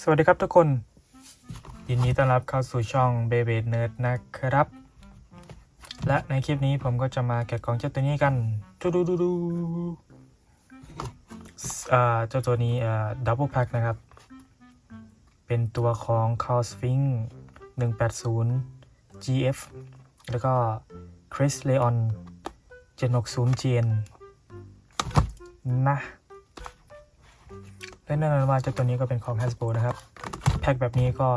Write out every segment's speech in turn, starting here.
สวัสดีครับทุกคน ยินดีต้อนรับเข้าสู่ช่อง b a b y Nerd นะครับ และในคลิปนี้ผมก็จะมาแกะกล่องเจ้าตัวนี้กันดูดูดูดูอ่าเจ้าตัวนี้อ่าดับเบิลแพ็คนะครับ เป็นตัวของ c a l s f i n 180 GF แล้วก็ Chris Leon 760 GN นะ และแน่นอนว่าเจ้าตัวนี้ก็เป็นของ Hasbro นะครับ แพ็คแบบนี้ก็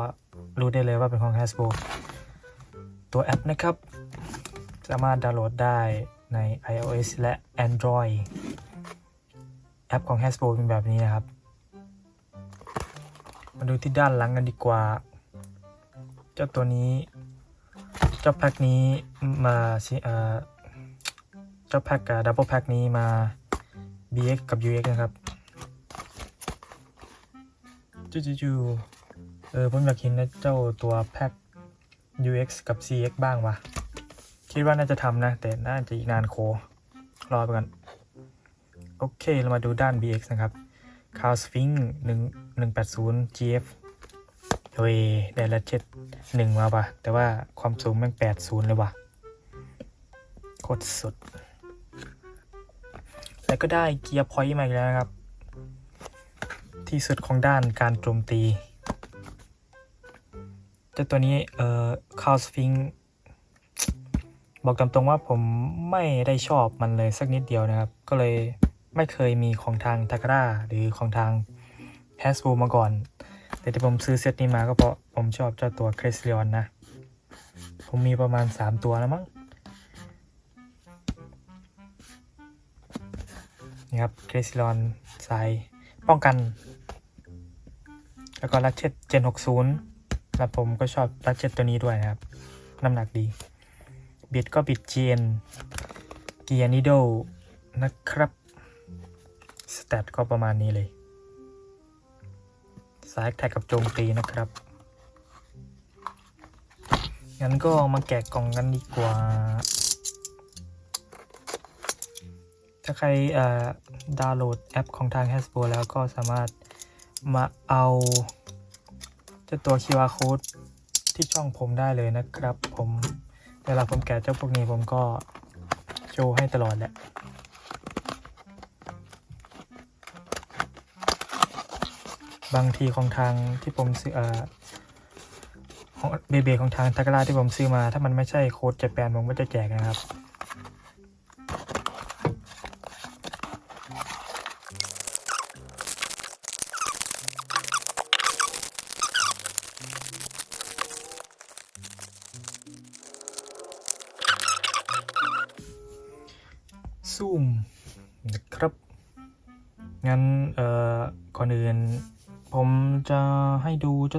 รู้ได้เลยว่าเป็นของ Hasbro ตัวแอปนะครับ สามารถดาวน์โหลดได้ใน iOS และ Android แอปของ Hasbro เป็นแบบนี้นะครับ มาดูที่ด้านหลังกันดีกว่า เจ้าตัวนี้ เจ้าแพ็คนี้มาสิเอ่อเจ้าแพ็คกับดับเบิลแพ็คนี้มา BX กับ UX นะครับ จู่ๆเออผมอยากเห็นนะเจ้าตัวแพ็ค UX กับ CX บ้างวะคิดว่าน่าจะทำนะ แต่น่าจะอีกนานโค รอไปก่อนโอเค เรามาดูด้าน BX นะครับ c a r s f i n 1 180 GF เฮ้ยได้ละเจ็ดหนึ่งมาปะแต่ว่าความสูงแม่งแปดศูนย์เลยว่ะ โคตรสุด แล้วก็ได้เกียร์พอยต์มาอีกแล้วนะครับ ที่สุดของด้านการโจมตีเจ้าตัวนี้เอ่อคาสฟิงบอกตามตรงว่าผมไม่ได้ชอบมันเลยสักนิดเดียวนะครับ ก็เลยไม่เคยมีของทางทาการาหรือของทาง h a s b r o มาก่อน แต่ที่ผมซื้อเซตนี้มาก็เพราะผมชอบเจ้าตัวคริสเลียนนะ ผมมีประมาณ 3 ตัวแล้วมั้งนี่ครับคริสเลียนสายป้องกัน แล้วก็ลักเช็ดเจน60แล้วผมก็ชอบลักเช็ดตัวนี้ด้วยนะครับ น้ำหนักดี บิดก็บิด GN เกียร์นิโดนะครับสเตตก็ประมาณนี้เลยสายแท็กกับโจมตีนะครับ งั้นก็มาแกะกล่องกันดีกว่า ถ้าใครเอ่อดาวน์โหลดแอปของทาง Hasbro แล้วก็สามารถ มาเอาเจ้าตัว QR code ที่ช่องผมได้เลยนะครับ ผมเวลาผมแกะเจ้าพวกนี้ผมก็โชว์ให้ตลอดแหละบางทีของทางที่ผมซื้อเอ่อของเบเบของทางทากา a ที่ผมซื้อมา ถ้ามันไม่ใช่โค้ดเจแปนผมก็จะแจกนะครับ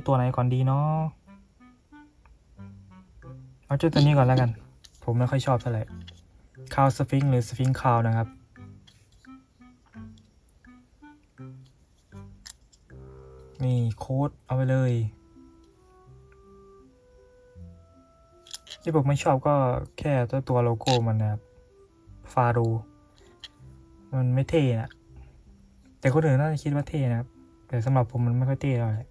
าตัวไหนก่อนดีเนาะเอาเจ้าตัวนี้ก่อนแล้วกัน ผมไม่ค่อยชอบเท่าไหร่คาวสฟิงหรือสฟิงคาวนะครับ นี่โค้ดเอาไปเลย ที่ผมไม่ชอบก็แค่ตัวตัวโลโก้มันนะครับ ฟาโรมันไม่เท่นะแต่คนอื่นน่าจะคิดว่าเท่นะครับ แต่สำหรับผมมันไม่ค่อยเท่เท่าไหร่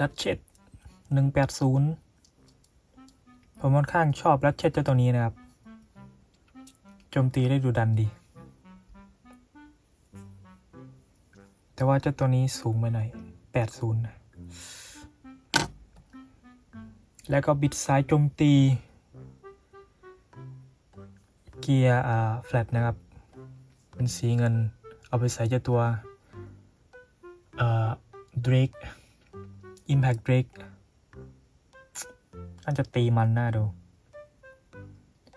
ลัดเช็ดหนึ่งแปดศูนย์ผมค่อนข้างชอบลัดเช็ดเจ้าตัวนี้นะครับ โจมตีได้ดูดันดี แต่ว่าเจ้าตัวนี้สูงไปหน่อยแปดศูนย์แล้วก็บิดซ้ายโจมตี เกียร์อ่าแฟลตนะครับ เป็นสีเงิน เอาไปใส่เจ้าตัวเอ่อ Drake Impact Drake น่าจะตีมันน่าดู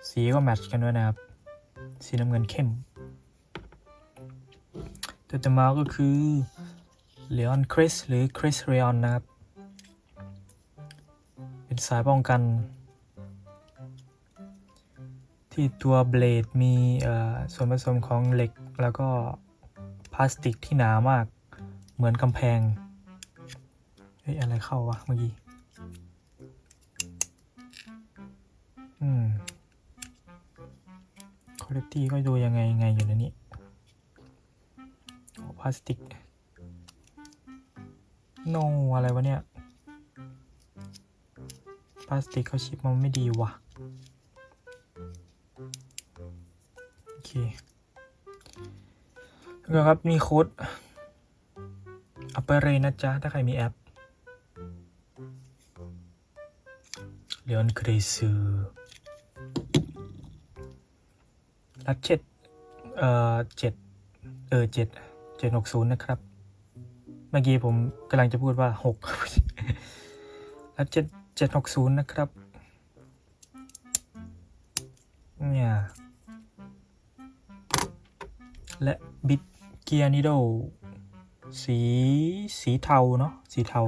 สีก็แมทช์กันด้วยนะครับ สีน้ำเงินเข้ม ตัวต่อมาก็คือ Leon Chris หรือ Chris Leon นะครับ เป็นสายป้องกัน ที่ตัวเบลดมีส่วนผสมของเหล็กแล้วก็พลาสติกที่หนามากเหมือนกำแพง เฮ้ยอะไรเข้าวะเมื่อกี้อืมคุณภาพก็ดูยังไงยังไงอยู่นะนี่พลาสติก no อะไรวะเนี่ย พลาสติกเขาชิปมันไม่ดีว่ะ โอเคแล้วครับ มีโค้ดอัปเปอาไปเลยนะจ๊ะ ถ้าใครมีแอป เลออนครซูรัดเจ็ดเอ่อเจ็ดเออเจ็ดเจ็ดหกศูนย์นะครับ เมื่อกี้ผมกำลังจะพูดว่าหกรัดเจ็ดเจ็ดหกศูนย์นะครับ เนี่ย และบิดเกียร์นิโดสีสีเทาเนาะสีเทา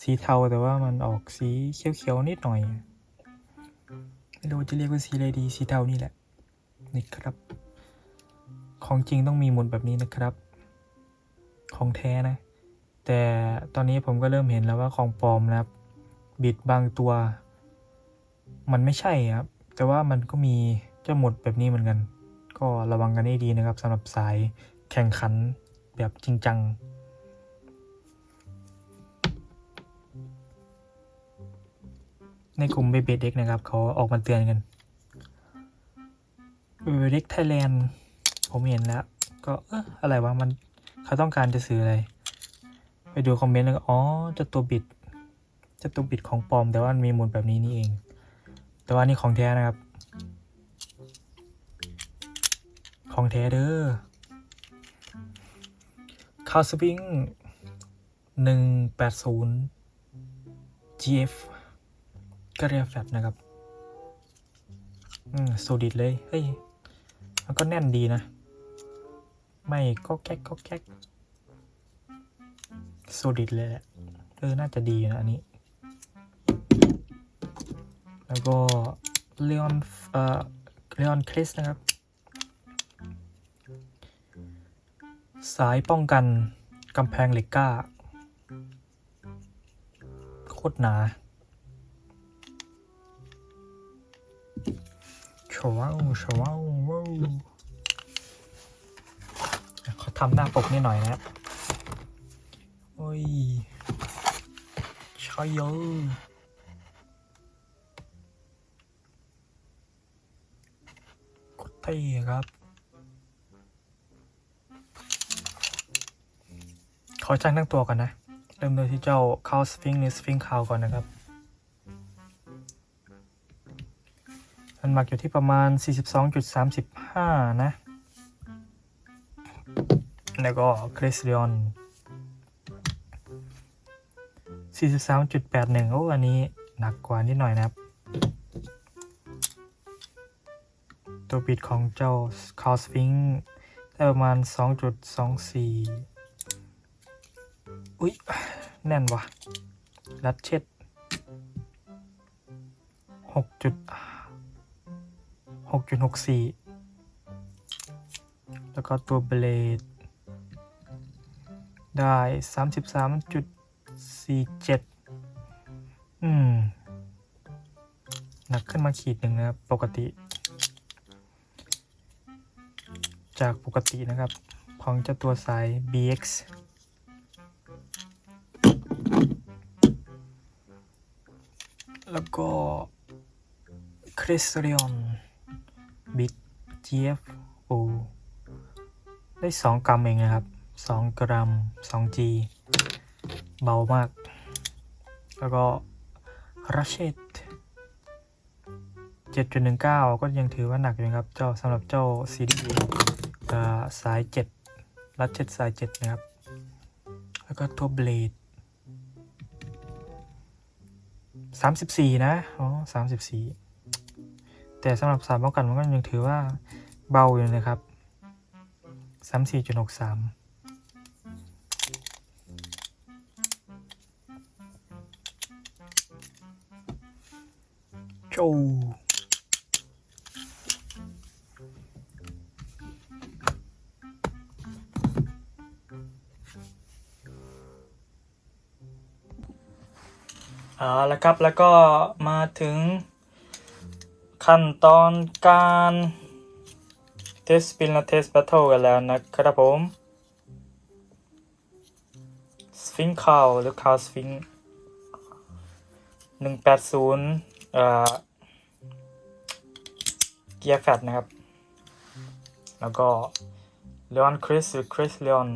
สีเทาแต่ว่ามันออกสีเขียวๆนิดหน่อยไม่รู้จะเรียกว่าสีอะไรดีสีเทานี่แหละนี่ครับ ของจริงต้องมีหมุนแบบนี้นะครับ ของแท้นะ แต่ตอนนี้ผมก็เริ่มเห็นแล้วว่าของปลอมนะครับ บิดบางตัว มันไม่ใช่ครับ แต่ว่ามันก็มีเจ้าหมุดแบบนี้เหมือนกัน ก็ระวังกันให้ดีนะครับสำหรับสายแข่งขันแบบจริงจัง ในกลุ่มเบเบเด็กนะครับ เขาออกมาเตือนกันเบเบเด็กไทยแลนด์ผมเห็นแล้ว ก็เอออะไรวะมันเขาต้องการจะสื่ออะไร ไปดูคอมเมนต์แล้วก็อ๋อจะตัวบิดจะตัวบิดของปลอม แต่ว่ามันมีมุดแบบนี้นี่เอง แต่ว่านี่ของแท้นะครับ ของแท้เด้อคาสวิงหนึ่งแป ดศูนย์ GF ก็เรียแฟบนะครับ อืมโซดิดเลย เฮ้ย มันก็แน่นดีนะ ไม่ก็แก๊กก็แก๊กโซดิดเลยแหละ เออ น่าจะดีนะอันนี้ แล้วก็เลออนเอ่อเลออนคริสนะครับ สายป้องกันกำแพงเหล็กก้า โคตรหนา ว้าวชว้าวว้าวเขาทำหน้าปกนิดหน่อยนะโอ้ยชายเยอะโคตรเท่ครับ ขอช่างทั้งตัวก่อนนะ เริ่มโดยที่เจ้าคาวสฟิงค์ในสฟิงค์คาวก่อนนะครับ มันหมักอยู่ที่ประมาณ 42.35 นะ แล้วก็คริสเดียน43.81 โอ้ อันนี้หนักกว่านิดหน่อยนะครับ ตัวบิดของเจ้าคาวสฟิงได้ประมาณ 2.24 อุ๊ยแน่นว่ะรัดเช็ดห กจุดหกจุดหกสี่แล้วก็ตัวเบลดได้สามสิบสามจุดสี่เจ็ดอืม หนักขึ้นมาขีดหนึ่งนะครับ ปกติ จากปกตินะครับ ของเจ้าตัวสาย BX แล้วก็คริสเรียนบิด GFO ได้ 2 กรัมเองนะครับ 2 กรัม 2G เบามาก แล้วก็รัชเชต7.19 ก็ยังถือว่าหนักอยู่ครับ เจ้าสำหรับเจ้า CD เอ่อสาย 7 รัชเชตสาย 7 นะครับ แล้วก็ตัวเบลดสามสิบสี่นะ อ๋อสามสิบสี่แต่สำหรับสายป้องกันมันก็ยังถือว่า เบาอยู่นะครับสามสี่จุดหกสามโจเอาละครับแล้วก็มาถึงขั้นตอนการ เทสปินและเทสแบทเทิลกันแล้วนะครับผมสฟิงคาวหรือคาวสฟิงหนึ่งแปดศูนย์เอ่อเกียร์แฟตนะครับ แล้วก็เลออนคริสหรือคริสเลออน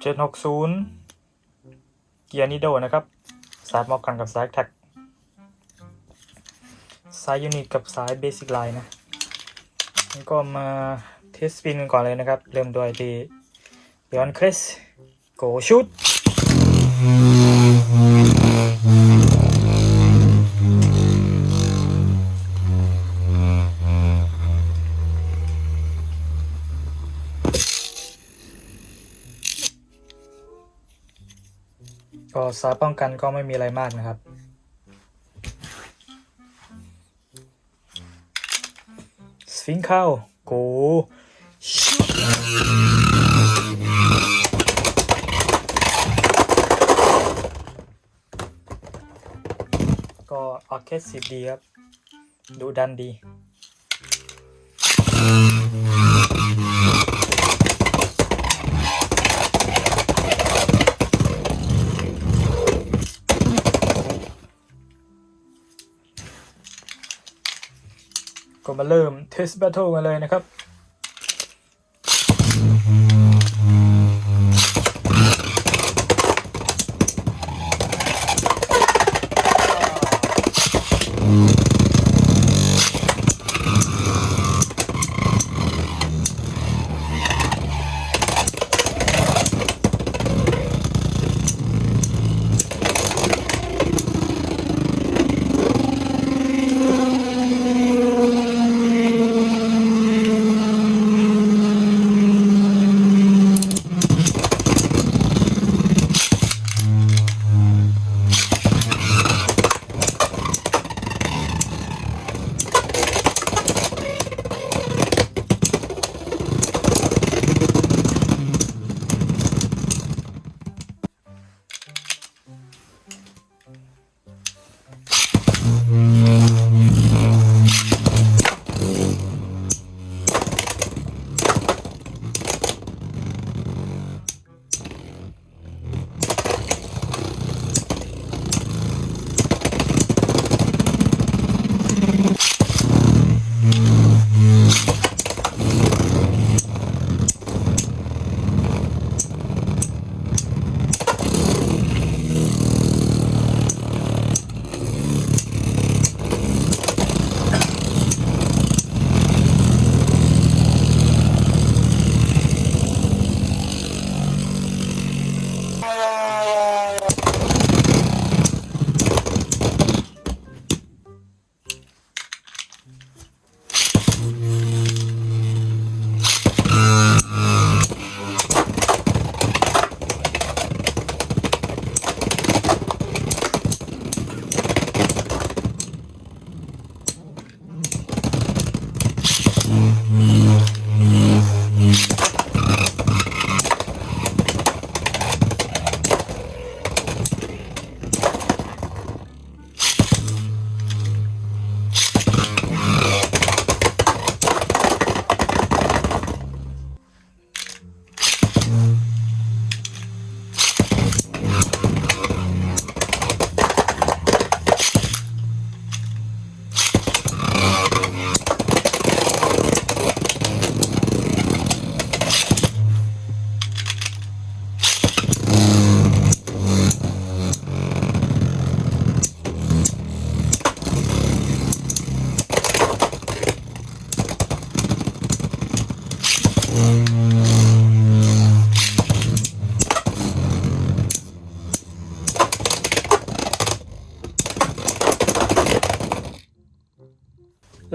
เจ็ดหกศูนย์เกียร์นิโดนะครับ สายมอกกันกับสายแท็กสายยูนิตกับสายเบสิกไลน์นะ ก็มาเทสสปินกันก่อนเลยนะครับ เริ่มโดยที่เลอนคริสโกชุดก็สายป้องกันก็ไม่มีอะไรมากนะครับ สฟิงเข้ากูก็ออเคสสิบดีครับ ดูดันดี มาเริ่มเทสแบทเทิลกันเลยนะครับ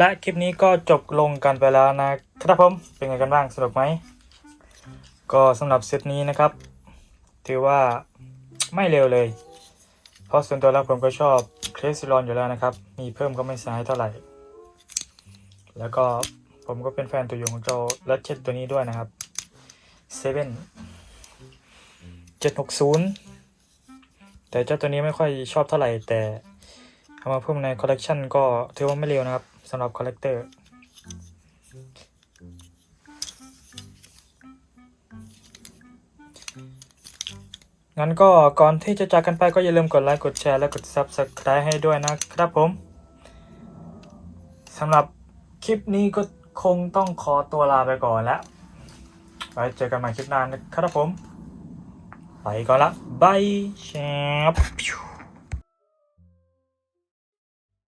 และคลิปนี้ก็จบลงกันไปแล้วนะครับผม เป็นไงกันบ้างสนุกไหม ก็สำหรับเซตนี้นะครับ ถือว่าไม่เร็วเลย เพราะส่วนตัวแล้วผมก็ชอบเครซิลอนอยู่แล้วนะครับ มีเพิ่มก็ไม่เสียหายเท่าไหร่ แล้วก็ผมก็เป็นแฟนตัวยงของเจ้าลัดเช็ดตัวนี้ด้วยนะครับเซเว่นเจ็ดหกศูนย์แต่เจ้าตัวนี้ไม่ค่อยชอบเท่าไหร่แต่เอามาเพิ่มในคอลเลกชันก็ถือว่าไม่เร็วนะครับ สำหรับคอลเลกเตอร์งั้นก็ก่อนที่จะจากกันไปก็อย่าลืมกดไลค์กดแชร์และกด Subscribe ให้ด้วยนะครับผมสำหรับคลิปนี้ก็คงต้องขอตัวลาไปก่อนแล้วไว้เจอกันใหม่คลิปหน้านะครับผม ไปก่อนละบายแชป